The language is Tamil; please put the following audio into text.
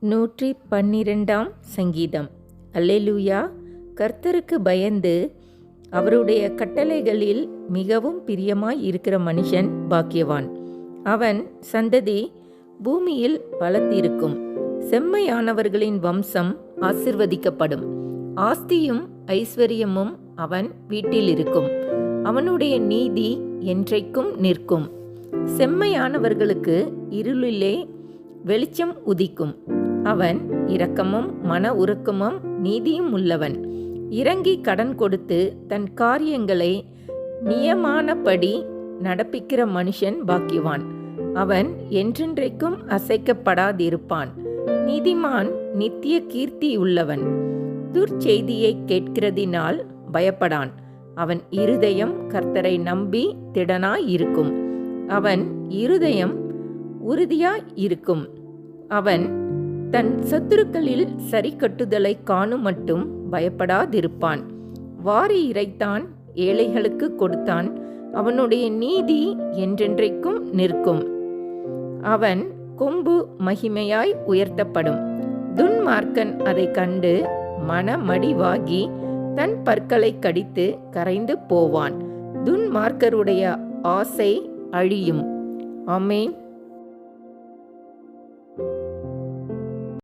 நூற்றி பன்னிரெண்டாம் சங்கீதம். அல்லேலூயா. கர்த்தருக்கு பயந்து அவருடைய கட்டளைகளில் மிகவும் பிரியமாய் இருக்கிற மனுஷன் பாக்கியவான். அவன் சந்ததி பூமியில் பலத்திருக்கும். செம்மையானவர்களின் வம்சம் ஆசிர்வதிக்கப்படும். ஆஸ்தியும் ஐஸ்வர்யமும் அவன் வீட்டில் இருக்கும் அவனுடைய நீதி என்றைக்கும் நிற்கும். செம்மையானவர்களுக்கு இருளிலே வெளிச்சம் உதிக்கும். அவன் இரக்கமும் மன உருக்கமும் நீதியும் உள்ளவன். இறங்கி கடன் கொடுத்து தன் காரியங்களை நியமானபடி நடப்பிக்கிற மனுஷன் பாக்கியவான். அவன் என்றென்றைக்கும் அசைக்கப்படாதிருப்பான். நீதிமான் நித்திய கீர்த்தி உள்ளவன். துர்ச்செய்தியை கேட்கிறதினால் பயப்படான். அவன் இருதயம் கர்த்தரை நம்பி திடனாய் இருக்கும். அவன் இருதயம் உறுதியாய் இருக்கும். அவன் தன் சத்துருக்களில் சரி கட்டுதலை காணும் மட்டும் பயப்படாதிருப்பான். வாரி இறைத்தான் ஏழைகளுக்கு கொடுத்தான். அவனுடைய நீதி என்றென்றைக்கும் நிற்கும். அவன் கொம்பு மகிமையாய் உயர்த்தப்படும். துன்மார்க்கன் அதை கண்டு மனமடிவாகி தன் பற்களை கடித்து கரைந்து போவான். துன்மார்க்கருடைய ஆசை அழியும். அமேன்